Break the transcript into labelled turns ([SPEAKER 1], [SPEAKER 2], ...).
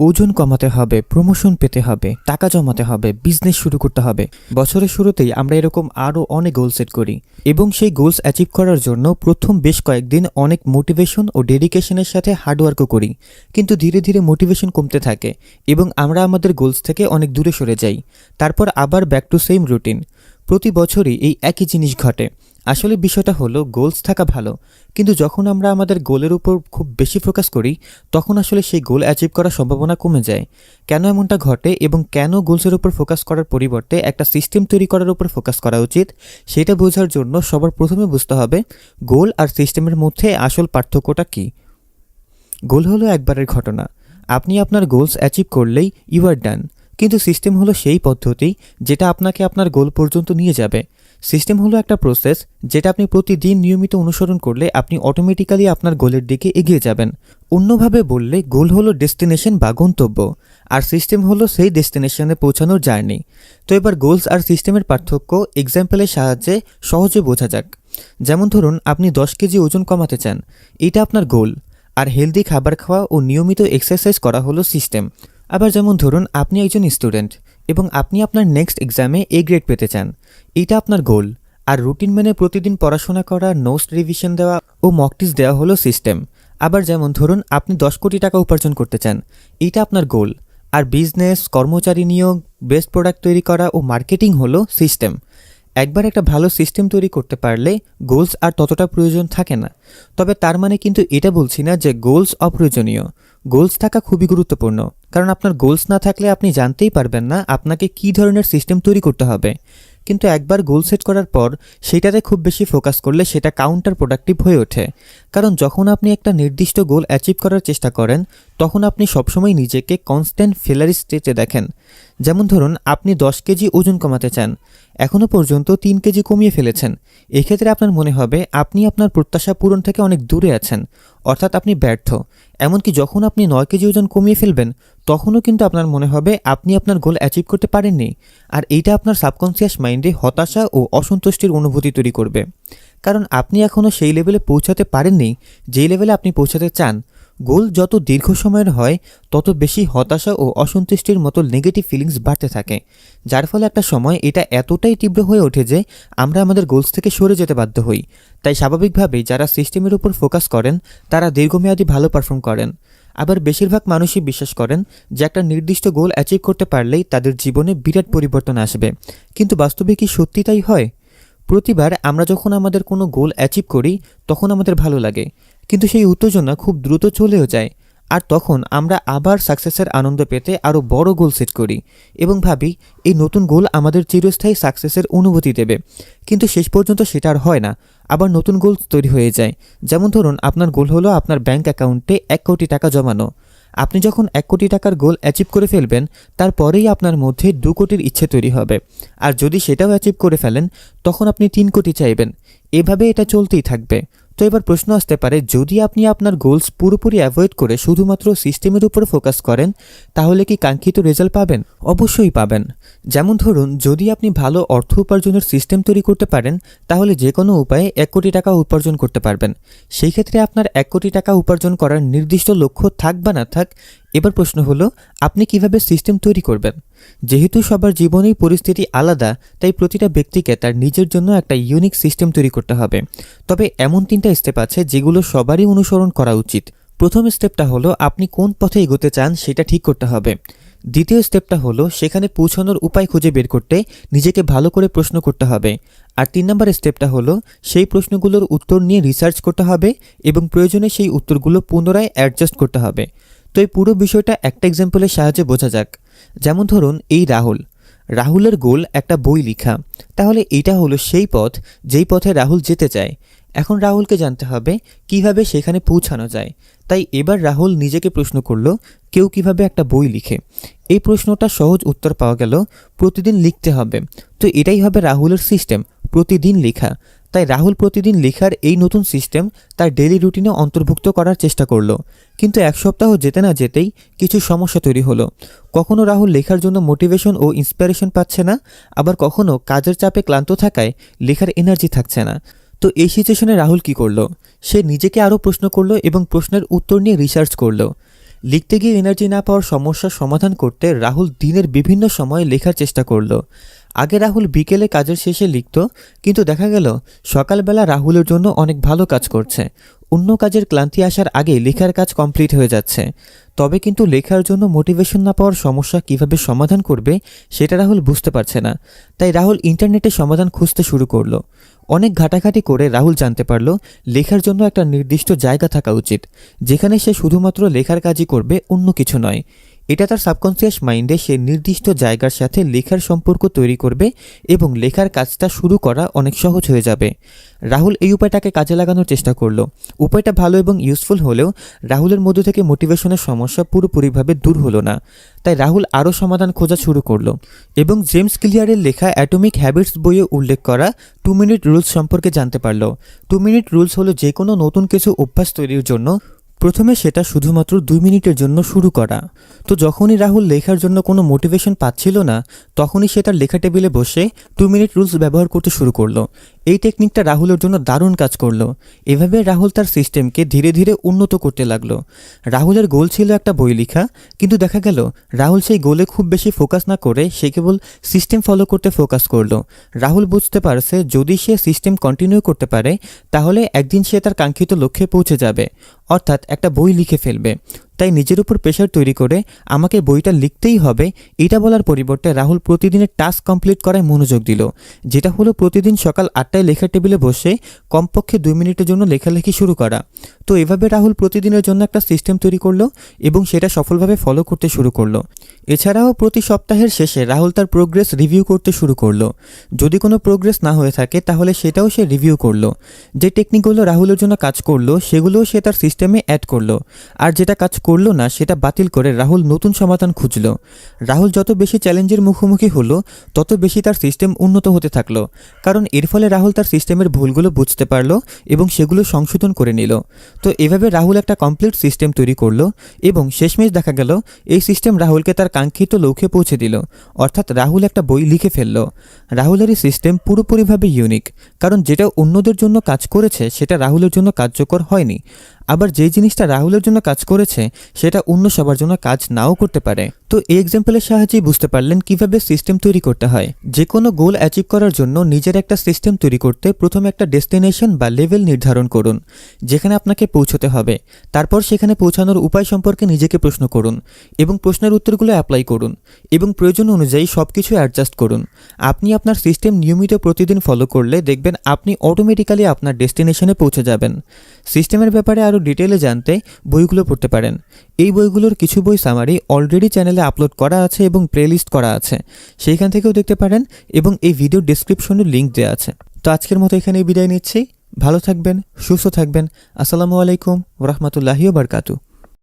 [SPEAKER 1] ওজন কমাতে হবে প্রমোশন পেতে হবে, টাকা জমাতে হবে বিজনেস শুরু করতে হবে। বছরের শুরুতেই আমরা এরকম আরও অনেক গোল সেট করি এবং সেই গোলস অ্যাচিভ করার জন্য প্রথম বেশ কয়েকদিন অনেক মোটিভেশন ও ডেডিকেশনের সাথে হার্ডওয়ার্কও করি। কিন্তু ধীরে ধীরে মোটিভেশন কমতে থাকে এবং আমরা আমাদের গোলস থেকে অনেক দূরে সরে যাই। তারপর আবার ব্যাক টু সেম রুটিন প্রতি বছরই এই একই জিনিস ঘটে। আসলে বিষয়টা হলো গোলস থাকা ভালো, কিন্তু যখন আমরা আমাদের গোলের উপর খুব বেশি ফোকাস করি, তখন আসলে সেই গোল অ্যাচিভ করার সম্ভাবনা কমে যায়। কেন এমনটা ঘটে এবং কেন গোলসের উপর ফোকাস করার পরিবর্তে একটা সিস্টেম তৈরি করার উপর ফোকাস করা উচিত, সেটা বোঝার জন্য সবার প্রথমে বুঝতে হবে গোল আর সিস্টেমের মধ্যে আসল পার্থক্যটা কী। গোল হলো একবারের ঘটনা। আপনি আপনার গোলস অ্যাচিভ করলেই ইউ আর ডান কিন্তু সিস্টেম হলো সেই পদ্ধতি, যেটা আপনাকে আপনার গোল পর্যন্ত নিয়ে যাবে। সিস্টেম হলো একটা প্রসেস যেটা আপনি প্রতিদিন নিয়মিত অনুসরণ করলে আপনি অটোমেটিক্যালি আপনার গোলের দিকে এগিয়ে যাবেন। অন্যভাবে বললে গোল হলো ডেস্টিনেশন বা গন্তব্য, আর সিস্টেম হলো সেই ডেস্টিনেশনে পৌঁছানোর জার্নি তো এবার গোলস আর সিস্টেমের পার্থক্য এক্সাম্পলের সাহায্যে সহজে বোঝা যাক। যেমন ধরুন, আপনি দশ কেজি ওজন কমাতে চান। এটা আপনার গোল আর হেলদি খাবার খাওয়া ও নিয়মিত এক্সারসাইজ করা হলো সিস্টেম আবার যেমন ধরুন, আপনি একজন স্টুডেন্ট এবং আপনি আপনার নেক্সট এক্সামে এ গ্রেড পেতে চান। এটা আপনার গোল আর রুটিন মেনে প্রতিদিন পড়াশোনা করা নোটস রিভিশন দেওয়া ও মক টেস্ট দেওয়া হলো সিস্টেম আবার যেমন ধরুন, আপনি দশ কোটি টাকা উপার্জন করতে চান। এইটা আপনার গোল আর বিজনেস কর্মচারী নিয়োগ বেস্ট প্রোডাক্ট তৈরি করা ও মার্কেটিং হলো সিস্টেম একবার একটা ভালো সিস্টেম তৈরি করতে পারলে গোলস আর ততটা প্রয়োজন থাকে না। তবে তার মানে কিন্তু এটা বলছি না যে গোলস অপ্রয়োজনীয়। গোলস থাকা খুবই গুরুত্বপূর্ণ। কারণ আপনার গোলস না থাকলে আপনি জানতেই পারবেন না আপনাকে কী ধরনের সিস্টেম তৈরি করতে হবে। কিন্তু একবার গোল সেট করার পর সেটাতে খুব বেশি ফোকাস করলে সেটা কাউন্টার প্রোডাক্টিভ হয়ে ওঠে। কারণ যখন আপনি একটা নির্দিষ্ট গোল অ্যাচিভ করার চেষ্টা করেন, তখন আপনি সবসময় নিজেকে কনস্ট্যান্ট ফেলারি স্টেটে দেখেন। যেমন ধরুন, আপনি দশ কেজি ওজন কমাতে চান এখনও পর্যন্ত তিন কেজি কমিয়ে ফেলেছেন। এক্ষেত্রে আপনার মনে হবে, আপনি আপনার প্রত্যাশা পূরণ থেকে অনেক দূরে আছেন, অর্থাৎ আপনি ব্যর্থ। এমনকি যখন আপনি নয় কেজি ওজন কমিয়ে ফেলবেন তখনও কিন্তু আপনার মনে হবে আপনি আপনার গোল অ্যাচিভ করতে পারেননি। আর এইটা আপনার সাবকনসিয়াস মাইন্ডে হতাশা ও অসন্তুষ্টির অনুভূতি তৈরি করবে। কারণ আপনি এখনও সেই লেভেলে পৌঁছাতে পারেননি যেই লেভেলে আপনি পৌঁছাতে চান। গোল যত দীর্ঘ সময়ের হয়, তত বেশি হতাশা ও অসন্তুষ্টির মতো নেগেটিভ ফিলিংস বাড়তে থাকে। যার ফলে একটা সময় এটা এতটাই তীব্র হয়ে ওঠে যে আমরা আমাদের গোলস থেকে সরে যেতে বাধ্য হই। তাই স্বাভাবিকভাবেই যারা সিস্টেমের উপর ফোকাস করেন, তারা দীর্ঘমেয়াদী ভালো পারফর্ম করেন। আবার বেশিরভাগ মানুষই বিশ্বাস করেন যে একটা নির্দিষ্ট গোল অ্যাচিভ করতে পারলেই তাদের জীবনে বিরাট পরিবর্তন আসবে। কিন্তু বাস্তবে কি সত্যি তাই হয়? প্রতিবার আমরা যখন আমাদের কোনো গোল অ্যাচিভ করি, তখন আমাদের ভালো লাগে। কিন্তু সেই উত্তেজনা খুব দ্রুত চলেও যায়। আর তখন আমরা আবার সাকসেসের আনন্দ পেতে আরও বড় গোল সেট করি। এবং ভাবি, এই নতুন গোল আমাদের চিরস্থায়ী সাকসেসের অনুভূতি দেবে। কিন্তু শেষ পর্যন্ত সেটা আর হয় না। আবার নতুন গোল তৈরি হয়ে যায়। যেমন ধরুন, আপনার গোল হলো আপনার ব্যাংক অ্যাকাউন্টে এক কোটি টাকা জমানো। আপনি যখন এক কোটি টাকার গোল অ্যাচিভ করে ফেলবেন, তারপরেই আপনার মধ্যে দু কোটির ইচ্ছে তৈরি হবে। আর যদি সেটাও অ্যাচিভ করে ফেলেন, তখন আপনি তিন কোটি চাইবেন। এভাবে এটা চলতেই থাকবে। তো এবার প্রশ্ন আসতে পারে, যদি আপনি আপনার গোলস পুরোপুরি অ্যাভয়েড করে শুধুমাত্র সিস্টেমের উপর ফোকাস করেন, তাহলে কি কাঙ্ক্ষিত রেজাল্ট পাবেন? অবশ্যই পাবেন। যেমন ধরুন, যদি আপনি ভালো অর্থ উপার্জনের সিস্টেম তৈরি করতে পারেন, তাহলে যে কোনো উপায়ে এক কোটি টাকা উপার্জন করতে পারবেন। সেই ক্ষেত্রে আপনার এক কোটি টাকা উপার্জন করার নির্দিষ্ট লক্ষ্য থাক বা না, থাক এবার প্রশ্ন হলো, আপনি কীভাবে সিস্টেম তৈরি করবেন? যেহেতু সবার জীবনেই পরিস্থিতি আলাদা, তাই প্রতিটা ব্যক্তিকে তার নিজের জন্য একটা ইউনিক সিস্টেম তৈরি করতে হবে। তবে এমন তিনটা স্টেপ আছে যেগুলো সবারই অনুসরণ করা উচিত। প্রথম স্টেপটা হলো, আপনি কোন পথে এগোতে চান সেটা ঠিক করতে হবে। দ্বিতীয় স্টেপটা হলো, সেখানে পৌঁছানোর উপায় খুঁজে বের করতে নিজেকে ভালো করে প্রশ্ন করতে হবে। আর তিন নম্বর স্টেপটা হলো, সেই প্রশ্নগুলোর উত্তর নিয়ে রিসার্চ করতে হবে এবং প্রয়োজনে সেই উত্তরগুলো পুনরায় অ্যাডজাস্ট করতে হবে। তো এই পুরো বিষয়টা একটা এক্সাম্পলের সাহায্যে বোঝা যাক। যেমন ধরুন, এই রাহুল। রাহুলের গোল একটা বই লিখা। তাহলে এটা হলো সেই পথ, যেই পথে রাহুল যেতে চায়। এখন রাহুলকে জানতে হবে, কীভাবে সেখানে পৌঁছানো যায়। তাই এবার রাহুল নিজেকে প্রশ্ন করল, কেউ কীভাবে একটা বই লিখে? এই প্রশ্নটা সহজ উত্তর পাওয়া গেল, প্রতিদিন লিখতে হবে। তো এটাই হবে রাহুলের সিস্টেম প্রতিদিন লেখা। তাই রাহুল প্রতিদিন লেখার এই নতুন সিস্টেম তার ডেলি রুটিনে অন্তর্ভুক্ত করার চেষ্টা করল। কিন্তু এক সপ্তাহ যেতে না যেতেই কিছু সমস্যা তৈরি হলো। কখনো রাহুল লেখার জন্য মোটিভেশন ও ইন্সপিরেশন পাচ্ছে না, আবার কখনো কাজের চাপে ক্লান্ত থাকায় লেখার এনার্জি থাকছে না। তো এই সিচুয়েশনে রাহুল কি করল? সে নিজেকে আরও প্রশ্ন করল এবং প্রশ্নের উত্তর নিয়ে রিসার্চ করল। লিখতে গিয়ে এনার্জি না পাওয়ার সমস্যার সমাধান করতে রাহুল দিনের বিভিন্ন সময়ে লেখার চেষ্টা করল। আগে রাহুল বিকেলে কাজের শেষে লিখত, কিন্তু দেখা গেল সকালবেলা রাহুলের জন্য অনেক ভালো কাজ করছে। অন্য কাজের ক্লান্তি আসার আগে লেখার কাজ কমপ্লিট হয়ে যাচ্ছে। তবে কিন্তু লেখার জন্য মোটিভেশন না পাওয়ার সমস্যা কীভাবে সমাধান করবে, সেটা রাহুল বুঝতে পারছে না। তাই রাহুল ইন্টারনেটে সমাধান খুঁজতে শুরু করল। অনেক ঘাটাঘাটি করে রাহুল জানতে পারল, লেখার জন্য একটা নির্দিষ্ট জায়গা থাকা উচিত, যেখানে সে শুধুমাত্র লেখার কাজই করবে, অন্য কিছু নয়। এটা তার সাবকনসিয়াস মাইন্ডে সে নির্দিষ্ট জায়গার সাথে লেখার সম্পর্ক তৈরি করবে এবং লেখার কাজটা শুরু করা অনেক সহজ হয়ে যাবে। রাহুল এই উপায়টাকে কাজে লাগানোর চেষ্টা করল। উপায়টা ভালো এবং ইউজফুল হলেও রাহুলের মধ্য থেকে মোটিভেশনের সমস্যা পুরোপুরিভাবে দূর হলো না। তাই রাহুল আরও সমাধান খোঁজা শুরু করল এবং জেমস ক্লিয়ারের লেখা অ্যাটমিক হ্যাবিটস বইয়ে উল্লেখ করা টু মিনিট রুলস সম্পর্কে জানতে পারল। টু মিনিট রুলস হলো যে কোনো নতুন কিছু অভ্যাস তৈরির জন্য প্রথমে সেটা শুধুমাত্র দুই মিনিটের জন্য শুরু করা। তো যখনই রাহুল লেখার জন্য কোনো মোটিভেশন পাচ্ছিল না, তখনই সে তার লেখা টেবিলে বসে টু মিনিট রুলস ব্যবহার করতে শুরু করল। এই টেকনিকটা রাহুলের জন্য দারুণ কাজ করল। এভাবে রাহুল তার সিস্টেমকে ধীরে ধীরে উন্নত করতে লাগল। রাহুলের গোল ছিল একটা বই লিখা, কিন্তু দেখা গেল, রাহুল সেই গোলে খুব বেশি ফোকাস না করে সে কেবল সিস্টেম ফলো করতে ফোকাস করল। রাহুল বুঝতে পারছে, যদি সে সিস্টেম কন্টিনিউ করতে পারে, তাহলে একদিন সে তার কাঙ্ক্ষিত লক্ষ্যে পৌঁছে যাবে, অর্থাৎ একটা বই লিখে ফেলবে। তাই নিজের উপর প্রেশার তৈরি করে আমাকে বইটা লিখতেই হবে। এটা বলার পরিবর্তে রাহুল প্রতিদিনের টাস্ক কমপ্লিট করায় মনোযোগ দিল, যেটা হলো প্রতিদিন সকাল আটটায় লেখার টেবিলে বসে কমপক্ষে দুই মিনিটের জন্য লেখালেখি শুরু করা। তো এভাবে রাহুল প্রতিদিনের জন্য একটা সিস্টেম তৈরি করল এবং সেটা সফলভাবে ফলো করতে শুরু করল। এছাড়াও প্রতি সপ্তাহের শেষে রাহুল তার প্রোগ্রেস রিভিউ করতে শুরু করল। যদি কোনো প্রোগ্রেস না হয়ে থাকে, তাহলে সেটাও সে রিভিউ করল। যে টেকনিকগুলো রাহুলের জন্য কাজ করল, সেগুলোও সে তার সিস্টেমে অ্যাড করল। আর যেটা কাজ করল না, সেটা বাতিল করে রাহুল নতুন সমাধান খুঁজলো। রাহুল যত বেশি চ্যালেঞ্জের মুখোমুখি হলো, তত বেশি তার সিস্টেম উন্নত হতে থাকল। কারণ এর ফলে রাহুল তার সিস্টেমের ভুলগুলো বুঝতে পারল এবং সেগুলো সংশোধন করে নিল। তো এভাবে রাহুল একটা কমপ্লিট সিস্টেম তৈরি করল এবং শেষমেশ দেখা গেল, এই সিস্টেম রাহুলকে তার কাঙ্ক্ষিত লক্ষ্যে পৌঁছে দিল। অর্থাৎ রাহুল একটা বই লিখে ফেলল। রাহুলের এই সিস্টেম পুরোপুরিভাবে ইউনিক। কারণ যেটা অন্যদের জন্য কাজ করেছে, সেটা রাহুলের জন্য কার্যকর হয়নি। আবার যেই জিনিসটা রাহুলের জন্য কাজ করেছে, সেটা অন্য সবার জন্য কাজ নাও করতে পারে। তো এই এক্সাম্পলের সাহায্যেই বুঝতে পারলেন কীভাবে সিস্টেম তৈরি করতে হয়। যে কোনো গোল অ্যাচিভ করার জন্য নিজের একটা সিস্টেম তৈরি করতে প্রথমে একটা ডেস্টিনেশন বা লেভেল নির্ধারণ করুন, যেখানে আপনাকে পৌঁছতে হবে। তারপর সেখানে পৌঁছানোর উপায় সম্পর্কে নিজেকে প্রশ্ন করুন এবং প্রশ্নের উত্তরগুলো অ্যাপ্লাই করুন এবং প্রয়োজন অনুযায়ী সব কিছু অ্যাডজাস্ট করুন। আপনি আপনার সিস্টেম নিয়মিত প্রতিদিন ফলো করলে দেখবেন আপনি অটোমেটিক্যালি আপনার ডেস্টিনেশনে পৌঁছে যাবেন। সিস্টেমের ব্যাপারে আরও ডিটেলে জানতে বইগুলো পড়তে পারেন। এই বইগুলোর কিছু বই সামারি অলরেডি চ্যানেলে আপলোড করা আছে এবং প্লেলিস্ট করা আছে। সেইখান থেকেও দেখতে পারেন এবং এই ভিডিও ডিসক্রিপশনে লিঙ্ক দেওয়া আছে। তো আজকের মতো এখানেই বিদায় নিচ্ছি। ভালো থাকবেন, সুস্থ থাকবেন। আসসালামু আলাইকুম রহমতুল্লাহিও বারকাতু